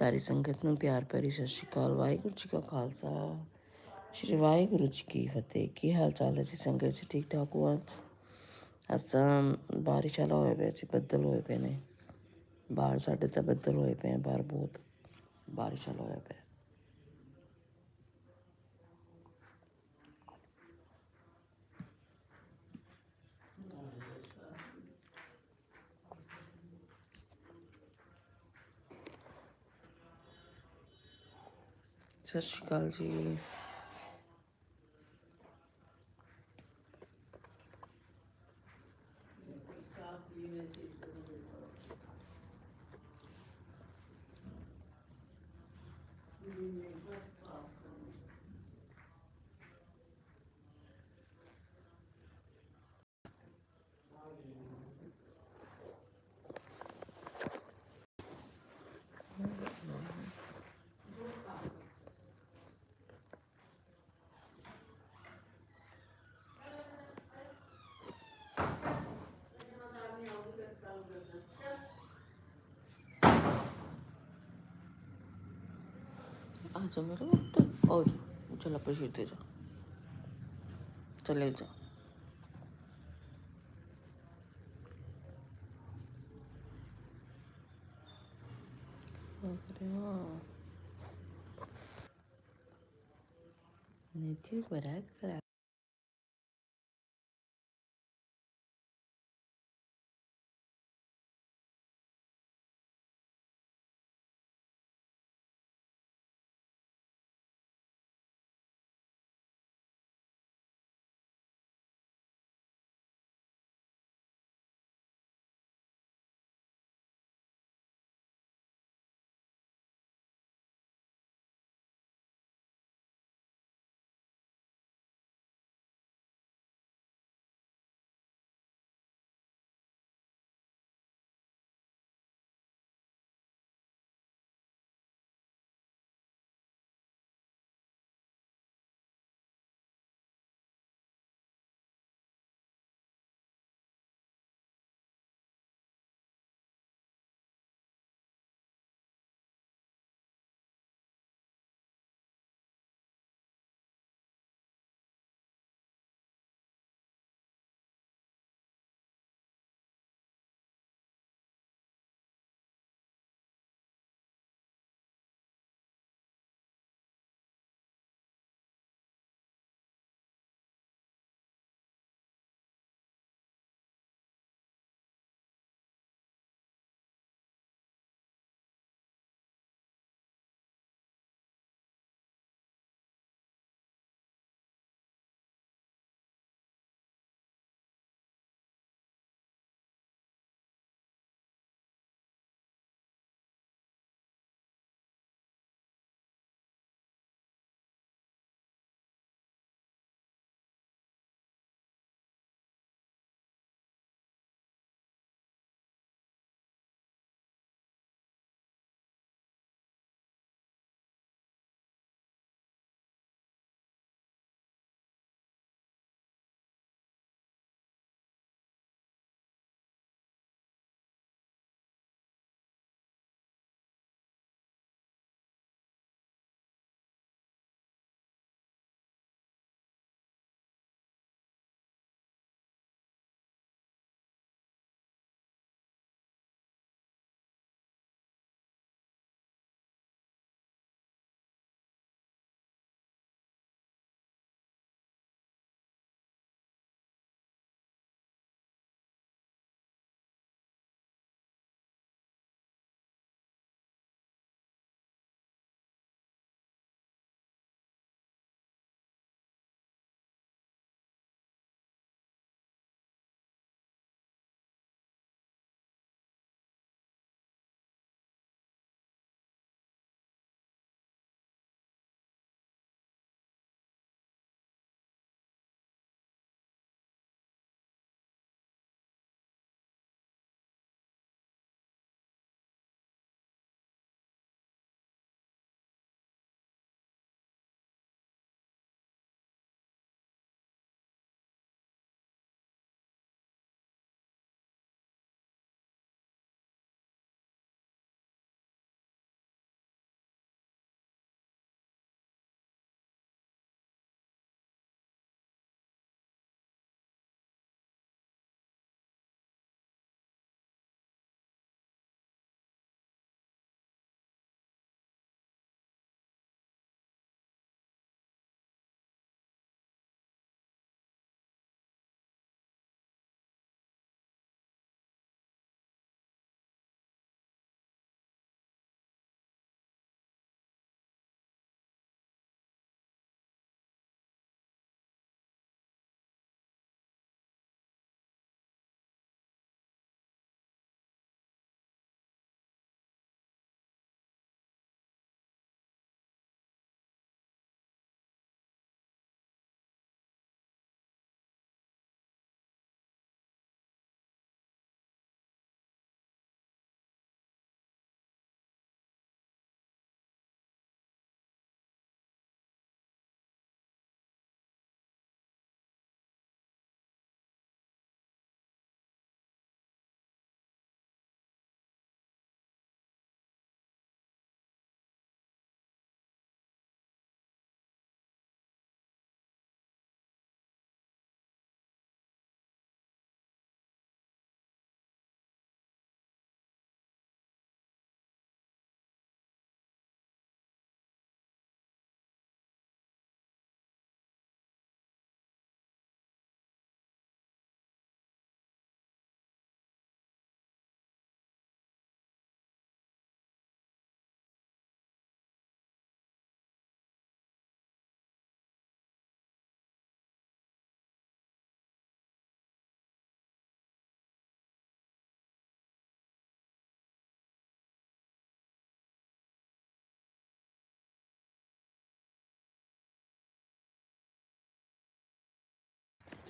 ਸਾਰੀ ਸੰਗਤ ਨੂੰ ਪਿਆਰ ਭਰੀ ਸਤਿ ਸ਼੍ਰੀ ਅਕਾਲ। ਵਾਹਿਗੁਰੂ ਜੀ ਕਾ ਖਾਲਸਾ। ਸ਼੍ਰੀ ਵਾਹਿਗੁਰੂ ਜੀ ਕੀ ਫਤਿਹ। ਕੀ ਹਾਲ ਚਾਲ ਹੈ ਜੀ ਸੰਗਤ ਜੀ? ਠੀਕ ਠਾਕ ਹੋ ਅੱਜ? ਅੱਜ ਤਾਂ ਬਾਰਿਸ਼ ਵਾਲਾ ਹੋਇਆ ਪਿਆ ਸੀ ਬੱਦਲ ਹੋਏ ਪਏ ਨੇ। ਬਾਹਰ ਸਾਡੇ ਤਾਂ ਬੱਦਲ ਹੋਏ ਪਏ ਆ, ਬਾਹਰ ਬਹੁਤ ਬਾਰਿਸ਼ ਵਾਲਾ ਹੋਇਆ ਪਿਆ। ਸਤਿ ਸ਼੍ਰੀ ਅਕਾਲ ਜੀ। आ जा मेरे बेटे आओ जा चल आप दे जा चले जा अरे हाँ नीचे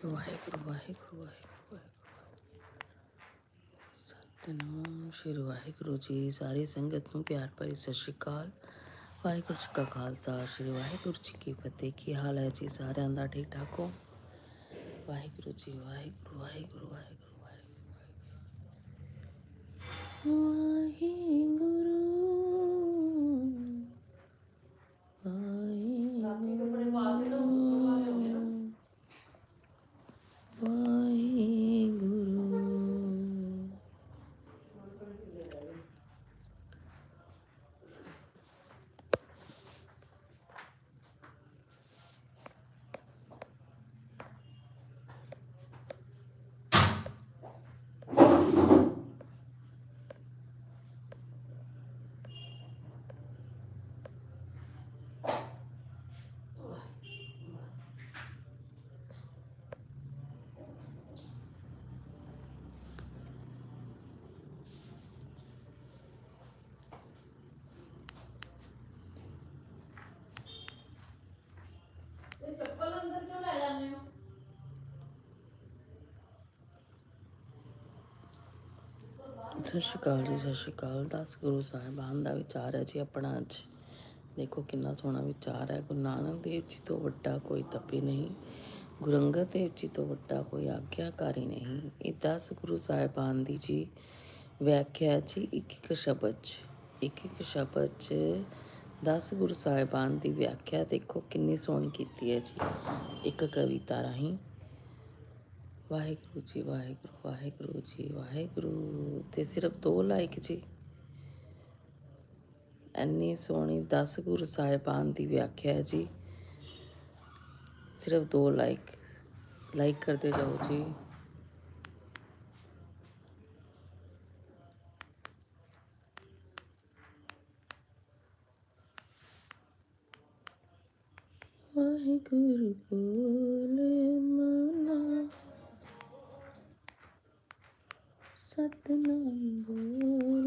ਵਾਹਿਗੁਰੂ ਵਾਹਿਗੁਰੂ ਵਾਹਿਗੁਰੂ ਸਤਿਨਾਮ ਸ਼੍ਰੀ ਵਾਹਿਗੁਰੂ ਜੀ ਸਾਰੀ ਸੰਗਤ ਨੂੰ ਪਿਆਰ ਭਰੀ ਸਤਿ ਸ਼੍ਰੀ ਅਕਾਲ ਵਾਹਿਗੁਰੂ ਜੀ ਕਾ ਖਾਲਸਾ ਸ਼੍ਰੀ ਵਾਹਿਗੁਰੂ ਜੀ ਕੀ ਫਤਿਹ ਕੀ ਹਾਲ ਹੈ ਜੀ ਸਾਰਿਆਂ ਦਾ ਠੀਕ ਠਾਕ ਹੋ ਵਾਹਿਗੁਰੂ ਜੀ ਵਾਹਿਗੁਰੂ ਵਾਹਿਗੁਰੂ ਵਾਹਿਗੁਰੂ ਵਾਹਿਗੁਰੂ ਵਾਹਿਗੁਰੂ ਵਾਹਿਗੁਰੂ ਸਤਿ ਸ਼੍ਰੀ ਅਕਾਲ ਜੀ, ਸਤਿ ਸ਼੍ਰੀ ਅਕਾਲ। ਦਸ ਗੁਰੂ ਸਾਹਿਬਾਨ ਦਾ ਵਿਚਾਰ ਹੈ ਜੀ ਆਪਣਾ ਅੱਜ। ਦੇਖੋ ਕਿੰਨਾ ਸੋਹਣਾ ਵਿਚਾਰ ਹੈ। ਗੁਰੂ ਨਾਨਕ ਦੇਵ ਜੀ ਤੋਂ ਵੱਡਾ ਕੋਈ ਤਪੇ ਨਹੀਂ। ਗੁਰੂ ਅੰਗਦ ਦੇਵ ਜੀ ਤੋਂ ਵੱਡਾ ਕੋਈ ਆਗਿਆਕਾਰੀ ਨਹੀਂ। ਇਹ ਦਸ ਗੁਰੂ ਸਾਹਿਬਾਨ ਦੀ ਜੀ ਵਿਆਖਿਆ ਜੀ, ਇੱਕ ਇੱਕ ਸ਼ਬਦ 'ਚ, ਇੱਕ ਇੱਕ ਸ਼ਬਦ 'ਚ ਦਸ ਗੁਰੂ ਸਾਹਿਬਾਨ ਦੀ ਵਿਆਖਿਆ ਦੇਖੋ ਕਿੰਨੀ ਸੋਹਣੀ ਕੀਤੀ ਹੈ ਜੀ। ਇੱਕ ਕਵਿਤਾ ਰਾਹੀਂ ਵਾਹਿਗੁਰੂ ਜੀ, ਵਾਹਿਗੁਰੂ ਵਾਹਿਗੁਰੂ ਜੀ, ਵਾਹਿਗੁਰੂ। ਤੇ ਸਿਰਫ ਦੋ ਲਾਇਕ ਜੀ। ਐਨੀ ਸੋਹਣੀ 10 ਗੁਰੂ ਸਾਹਿਬਾਨ ਦੀ ਵਿਆਖਿਆ ਹੈ ਜੀ। ਸਿਰਫ ਦੋ ਲਾਇਕ। ਲਾਈਕ ਕਰਦੇ ਜਾਓ ਜੀ। ਵਾਹਿਗੁਰੂ ਬੋਲੇ ਸਤਨਾਮ ਬੋਲੇ।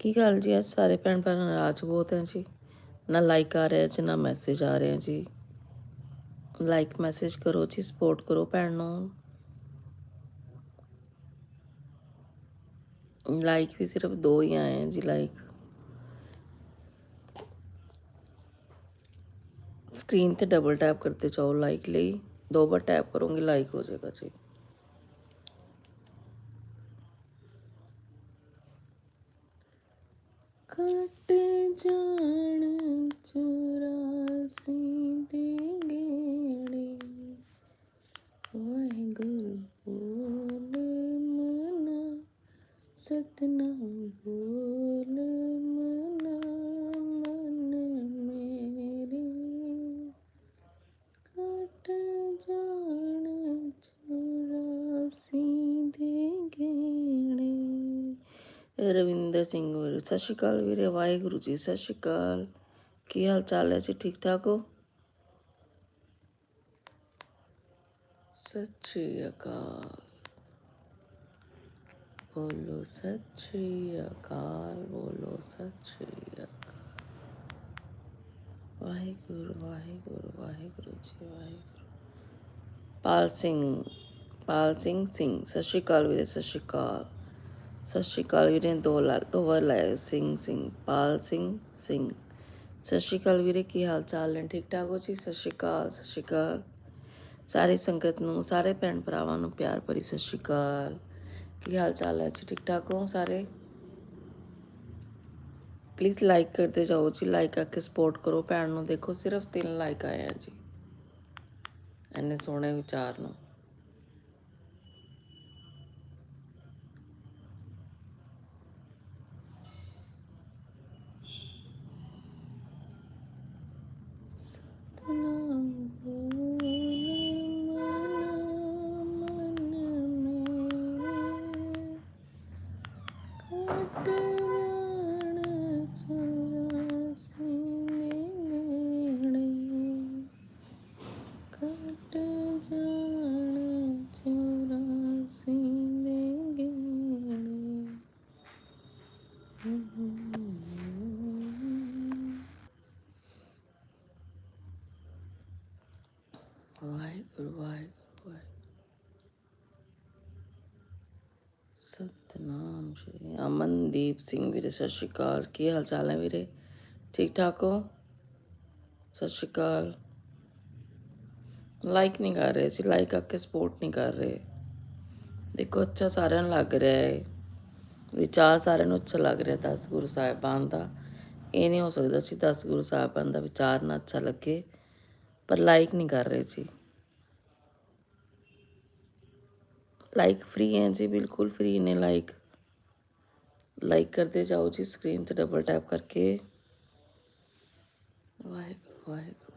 ਕੀ ਗੱਲ ਜੀ ਅੱਜ ਸਾਰੇ ਭੈਣ ਭਰਾ ਨਾਰਾਜ਼ ਬਹੁਤ ਹੈ ਜੀ ਨਾ ਲਾਈਕ ਆ ਰਿਹਾ ਜੀ ਨਾ ਮੈਸੇਜ ਆ ਰਿਹਾ ਜੀ ਲਾਈਕ ਮੈਸੇਜ ਕਰੋ ਜੀ ਸਪੋਰਟ ਕਰੋ ਭੈਣ ਨੂੰ ਲਾਈਕ ਵੀ ਸਿਰਫ ਦੋ ਹੀ ਆਏ हैं जी ਲਾਈਕ ਸਕਰੀਨ ਤੇ ਡਬਲ ਟੈਪ करते जाओ ਲਾਈਕ ਲਈ ਦੋ ਬਾਰ ਟੈਪ करूंगी ਲਾਈਕ ਹੋ ਜਾਏਗਾ ਜੀ ਕੱਟ ਜਾਣ ਚੁਰਾਸੀ ਸਤਿ ਸ਼੍ਰੀ ਅਕਾਲ ਵੀਰੇ, ਵਾਹਿਗੁਰੂ ਜੀ, ਸਤਿ ਸ਼੍ਰੀ ਅਕਾਲ। ਕੀ ਹਾਲ ਚਾਲ ਹੈ ਜੀ, ਠੀਕ ਠਾਕ ਹੋ? ਸਤਿ ਸ਼੍ਰੀ ਅਕਾਲ। ਬੋਲੋ ਸਤਿ ਸ਼੍ਰੀ ਅਕਾਲ, ਬੋਲੋ ਸਤਿ ਸ਼੍ਰੀ ਅਕਾਲ। ਵਾਹਿਗੁਰੂ ਵਾਹਿਗੁਰੂ ਵਾਹਿਗੁਰੂ ਜੀ, ਵਾਹਿਗੁਰੂ। ਪਾਲ ਸਿੰਘ ਪਾਲ ਸਿੰਘ ਸਿੰਘ, ਸਤਿ ਸ਼੍ਰੀ ਅਕਾਲ ਵੀਰੇ, ਸਤਿ ਸ਼੍ਰੀ ਅਕਾਲ। ਸਤਿ ਸ਼੍ਰੀ ਅਕਾਲ ਵੀਰੇ, ਦੋ ਲਾ ਦੋ ਵਾਰ ਲਾਇਆ ਸਿੰਘ ਸਿੰਘ, ਪਾਲ ਸਿੰਘ ਸਿੰਘ। ਸਤਿ ਸ਼੍ਰੀ ਅਕਾਲ ਵੀਰੇ, ਕੀ ਹਾਲ ਚਾਲ ਨੇ? ਠੀਕ ਠਾਕ ਹੋ ਜੀ? ਸਤਿ ਸ਼੍ਰੀ ਅਕਾਲ, ਸਤਿ ਸ਼੍ਰੀ ਅਕਾਲ। ਸਾਰੀ ਸੰਗਤ ਨੂੰ, ਸਾਰੇ ਭੈਣ ਭਰਾਵਾਂ ਨੂੰ ਪਿਆਰ ਭਰੀ ਸਤਿ ਸ਼੍ਰੀ ਅਕਾਲ। ਕੀ ਹਾਲ ਚਾਲ ਹੈ ਜੀ? ਠੀਕ ਠਾਕ ਹੋ ਸਾਰੇ? ਪਲੀਜ਼ ਲਾਈਕ ਕਰਦੇ ਜਾਓ ਜੀ। ਲਾਈਕ ਆ ਕੇ ਸਪੋਰਟ ਕਰੋ। ਭੈਣ ਨੂੰ ਦੇਖੋ, ਸਿਰਫ ਤਿੰਨ ਲਾਈਕ ਆਏ ਆ ਜੀ। ਇੰਨੇ ਸੋਹਣੇ ਵਿਚਾਰ ਨੂੰ ਸਤਨਾਮ ਬੋਲੇ ਮਨ ਮਨ ਮੇਰੇ ਕੱਟ ਜਾਣ ਚੁਰਾਸੀ ਨੇੜੇ ਕੱਟ ਜਾਣ ਚੁਰਾਸੀ ਦੇ ਗੇੜੇ ਵਾਹਿਗੁਰੂ ਵਾਹਿਗੁਰੂ ਵਾਹਿਗੁਰੂ ਸਤਨਾਮ ਸ਼੍ਰੀ ਅਮਨਦੀਪ ਸਿੰਘ ਵੀਰੇ, ਸਤਿ ਸ਼੍ਰੀ ਅਕਾਲ। ਕੀ ਹਾਲ ਚਾਲ ਹੈ ਵੀਰੇ? ਠੀਕ ਠਾਕ ਹੋ? ਸਤਿ ਸ਼੍ਰੀ ਅਕਾਲ। ਲਾਈਕ ਨਹੀਂ ਕਰ ਰਹੇ ਸੀ ਲਾਈਕ ਕਰਕੇ ਸਪੋਰਟ ਨਹੀਂ ਕਰ ਰਹੇ। ਦੇਖੋ, ਅੱਛਾ ਸਾਰਿਆਂ ਨੂੰ ਲੱਗ ਰਿਹਾ ਹੈ ਵਿਚਾਰ ਸਾਰਿਆਂ ਨੂੰ ਅੱਛਾ ਲੱਗ ਰਿਹਾ ਦਸ ਗੁਰੂ ਸਾਹਿਬਾਨ ਦਾ। ਇਹ ਨਹੀਂ ਹੋ ਸਕਦਾ ਸੀ ਦਸ ਗੁਰੂ ਸਾਹਿਬਾਨ ਦਾ ਵਿਚਾਰ ਨਾ ਅੱਛਾ ਲੱਗੇ, ਪਰ ਲਾਈਕ ਨਹੀਂ ਕਰ ਰਹੇ ਸੀ। ਲਾਈਕ ਫ੍ਰੀ ਹੈ ਜੀ, ਬਿਲਕੁਲ ਫ੍ਰੀ ਨੇ ਲਾਈਕ ਲਾਈਕ ਕਰਦੇ ਜਾਓ ਜੀ ਸਕਰੀਨ ਤੇ ਡਬਲ ਟੈਪ ਕਰਕੇ ਵਾਹਿਗੁਰੂ ਵਾਹਿਗੁਰੂ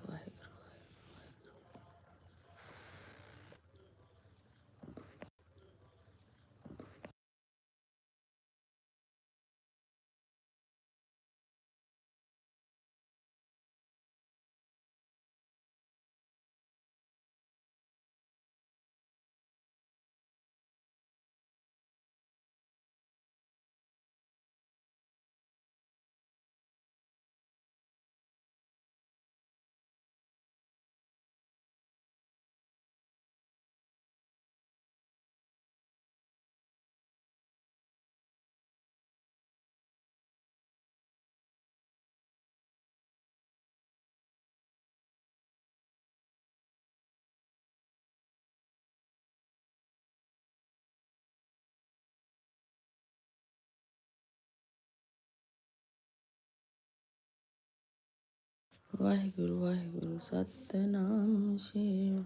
ਵਾਹਿਗੁਰੂ ਵਾਹਿਗੁਰੂ ਸਤਨਾਮ ਸ਼ਿਵ।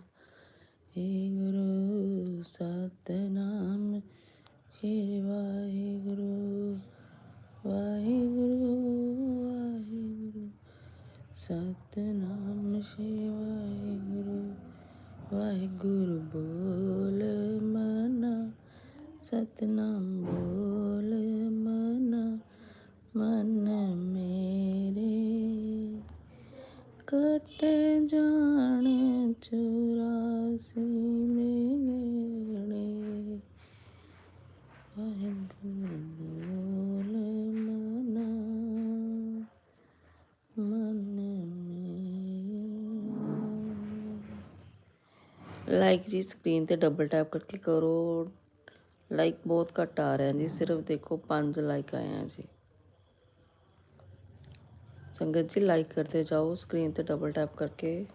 ਏ ਗੁਰੂ ਸਤਨਾਮ ਸ਼੍ਰੀ ਵਾਹਿਗੁਰੂ ਵਾਹਿਗੁਰੂ ਵਾਹਿਗੁਰੂ ਸਤਨਾਮ ਸ਼੍ਰੀ ਵਾਹਿਗੁਰੂ ਵਾਹਿਗੁਰੂ ਬੋਲ ਮਨਾ। ਸਤਨਾਮ ਬੋਲ ਮਨਾ, ਮਨ ਮੇਰੇ ਕਟ ਜਾਣ ਚੁਰਾਸੀ ਨੇੜੇ। ਵਾਹਿਗੁਰੂ ਬੋਲ ਮਨਾ, ਮਨ ਮੇਰੇ ਲਾਈਕ ਜੀ ਸਕਰੀਨ ਤੇ ਡਬਲ ਟੈਪ ਕਰਕੇ ਕਰੋ। ਲਾਈਕ ਬਹੁਤ ਘੱਟ ਆ ਰਹੇ ਜੀ, ਸਿਰਫ ਦੇਖੋ 5 ਲਾਈਕ ਆਏ ਆ ਜੀ। ਸੰਗਤ ਜੀ ਲਾਈਕ ਕਰਦੇ ਜਾਓ ਸਕਰੀਨ ਤੇ ਡਬਲ ਟੈਪ ਕਰਕੇ।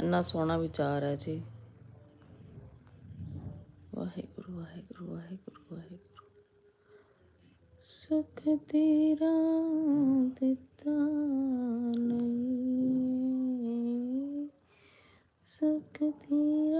ਇੰਨਾ ਸੋਹਣਾ ਵਿਚਾਰ ਹੈ ਜੀ। ਵਾਹਿਗੁਰੂ ਵਾਹਿਗੁਰੂ ਵਾਹਿਗੁਰੂ ਵਾਹਿਗੁਰੂ। ਸੁਖ ਤੇਰਾ ਦਿੱਤਾ ਨਹੀਂ। ਸੁਖ ਤੇਰਾ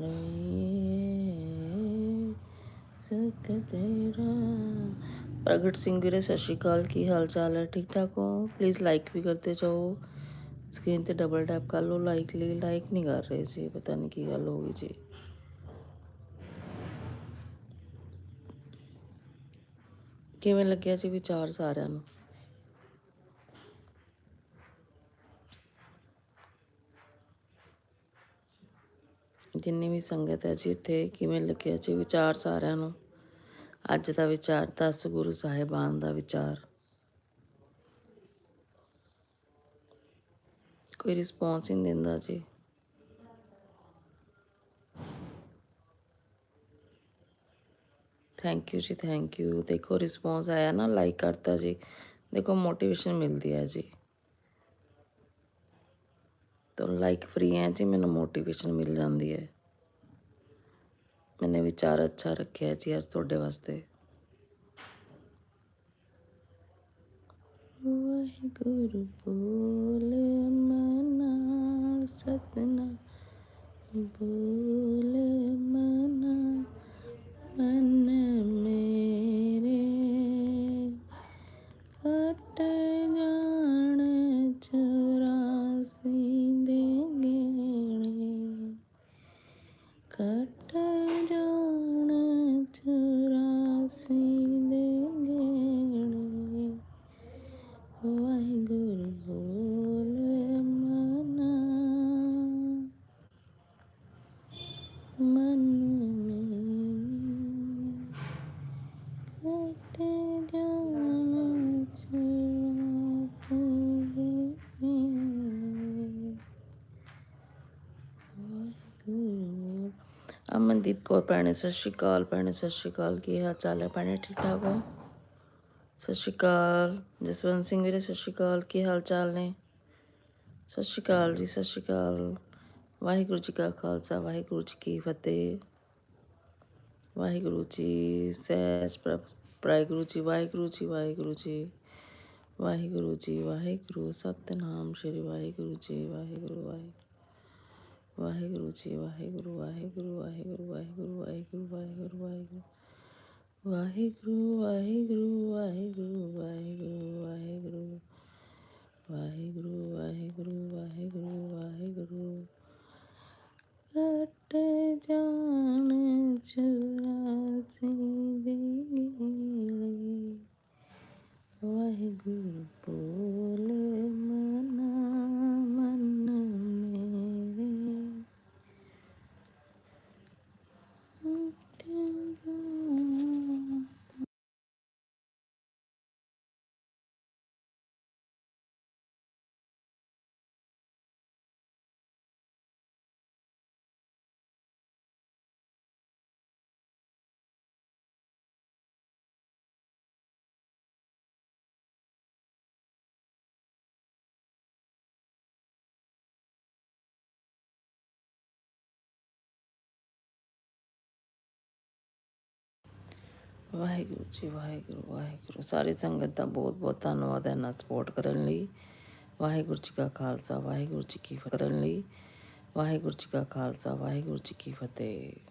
ਲਈ ਸੁਖ ਤੇਰਾ। ਪ੍ਰਗਟ ਸਿੰਘ ਵੀਰੇ, ਸਤਿ ਸ਼੍ਰੀ ਅਕਾਲ। ਕੀ ਹਾਲ ਚਾਲ ਹੈ? ਠੀਕ ਠਾਕ ਹੋ? ਪਲੀਜ਼ ਲਾਈਕ ਵੀ ਕਰਦੇ ਜਾਓ। ਸਕਰੀਨ ਤੇ ਡਬਲ ਟੈਪ ਕਰ ਲਓ। ਲਾਈਕ ਲਈ ਲਾਈਕ ਨਹੀਂ ਕਰ ਰਹੇ ਸੀ ਪਤਾ ਨਹੀਂ ਕੀ ਗੱਲ ਹੋ ਗਈ ਜੀ। ਕਿਵੇਂ ਲੱਗਿਆ ਜੀ ਵਿਚਾਰ ਸਾਰਿਆਂ ਨੂੰ? ਜਿੰਨੀ ਵੀ ਸੰਗਤ ਹੈ ਜੀ ਇੱਥੇ, ਕਿਵੇਂ ਲੱਗਿਆ ਜੀ ਵਿਚਾਰ ਸਾਰਿਆਂ ਨੂੰ? ਅੱਜ ਦਾ ਵਿਚਾਰ 10 ਗੁਰੂ ਸਾਹਿਬਾਨ ਦਾ ਵਿਚਾਰ। ਕੋਈ ਰਿਸਪੌਂਸ ਹੀ ਨਹੀਂ ਦਿੰਦਾ ਜੀ। ਥੈਂਕ ਯੂ ਜੀ ਥੈਂਕ ਯੂ ਦੇਖੋ ਰਿਸਪੌਂਸ ਆਇਆ ਨਾ ਲਾਈਕ ਕਰਤਾ ਜੀ। ਦੇਖੋ ਮੋਟੀਵੇਸ਼ਨ ਮਿਲਦੀ ਹੈ ਜੀ। ਤਾਂ ਲਾਈਕ ਫ੍ਰੀ ਹੈ ਜੀ, ਮੈਨੂੰ ਮੋਟੀਵੇਸ਼ਨ ਮਿਲ ਜਾਂਦੀ ਹੈ। ਮੈਨੇ ਵਿਚਾਰ ਅੱਛਾ ਰੱਖਿਆ ਜੀ ਅੱਜ ਤੁਹਾਡੇ ਵਾਸਤੇ। ਵਾਹਿਗੁਰੂ ਬੋਲੇ ਮਨਾ ਸਤਨਾ ਬੋਲੇ ਅਮਨਦੀਪ ਕੌਰ ਭੈਣੇ, ਸਤਿ ਸ਼੍ਰੀ ਅਕਾਲ ਭੈਣੇ, ਸਤਿ ਸ਼੍ਰੀ ਅਕਾਲ, ਕੀ ਹਾਲ ਚਾਲ ਹੈ ਭੈਣੇ? ਠੀਕ ਠਾਕ ਹੋ? ਸਤਿ ਸ਼੍ਰੀ ਅਕਾਲ, ਜਸਵੰਤ ਸਿੰਘ ਵੀਰੇ, ਸਤਿ ਸ਼੍ਰੀ ਅਕਾਲ, ਕੀ ਹਾਲ ਚਾਲ ਨੇ? ਸਤਿ ਸ਼੍ਰੀ ਅਕਾਲ ਜੀ, ਸਤਿ ਸ਼੍ਰੀ ਅਕਾਲ। ਵਾਹਿਗੁਰੂ ਜੀ ਕਾ ਖਾਲਸਾ, ਵਾਹਿਗੁਰੂ ਜੀ ਕੀ ਫਤਿਹ। ਵਾਹਿਗੁਰੂ ਜੀ ਸਹਿਜ ਪ੍ਰਭ, ਵਾਹਿਗੁਰੂ ਜੀ ਵਾਹਿਗੁਰੂ ਜੀ ਵਾਹਿਗੁਰੂ ਜੀ। ਵਾਹਿਗੁਰੂ ਜੀ, ਵਾਹਿਗੁਰੂ, ਸਤਨਾਮ ਸ਼੍ਰੀ ਵਾਹਿਗੁਰੂ ਜੀ, ਵਾਹਿਗੁਰੂ ਵਾਹਿਗੁਰੂ। ਵਾਹਿਗੁਰੂ ਜੀ ਵਾਹਿਗੁਰੂ ਵਾਹਿਗੁਰੂ ਵਾਹਿਗੁਰੂ ਵਾਹਿਗੁਰੂ ਵਾਹਿਗੁਰੂ ਵਾਹਿਗੁਰੂ ਵਾਹਿਗੁਰੂ ਵਾਹਿਗੁਰੂ ਵਾਹਿਗੁਰੂ ਵਾਹਿਗੁਰੂ ਵਾਹਿਗੁਰੂ ਵਾਹਿਗੁਰੂ ਵਾਹਿਗੁਰੂ ਵਾਹਿਗੁਰੂ ਵਾਹਿਗੁਰੂ ਵਾਹਿਗੁਰੂ ਕਟ ਜਾਣ ਚੁਰਾਸੀ ਦੇ ਵਾਹਿਗੁਰੂ ਬੋਲੇ ਮਨ ਵਾਹਿਗੁਰੂ ਜੀ, ਵਾਹਿਗੁਰੂ ਵਾਹਿਗੁਰੂ। ਸਾਰੀ ਸੰਗਤ ਦਾ ਬਹੁਤ ਬਹੁਤ ਧੰਨਵਾਦ ਹੈ ਨਾ ਸਪੋਰਟ ਕਰਨ ਲਈ। ਵਾਹਿਗੁਰੂ ਜੀ ਕਾ ਖਾਲਸਾ, ਵਾਹਿਗੁਰੂ ਜੀ ਕੀ ਫਤਿਹ ਕਰਨ ਲਈ। ਵਾਹਿਗੁਰੂ ਜੀ ਕਾ ਖਾਲਸਾ, ਵਾਹਿਗੁਰੂ ਜੀ ਕੀ ਫਤਿਹ।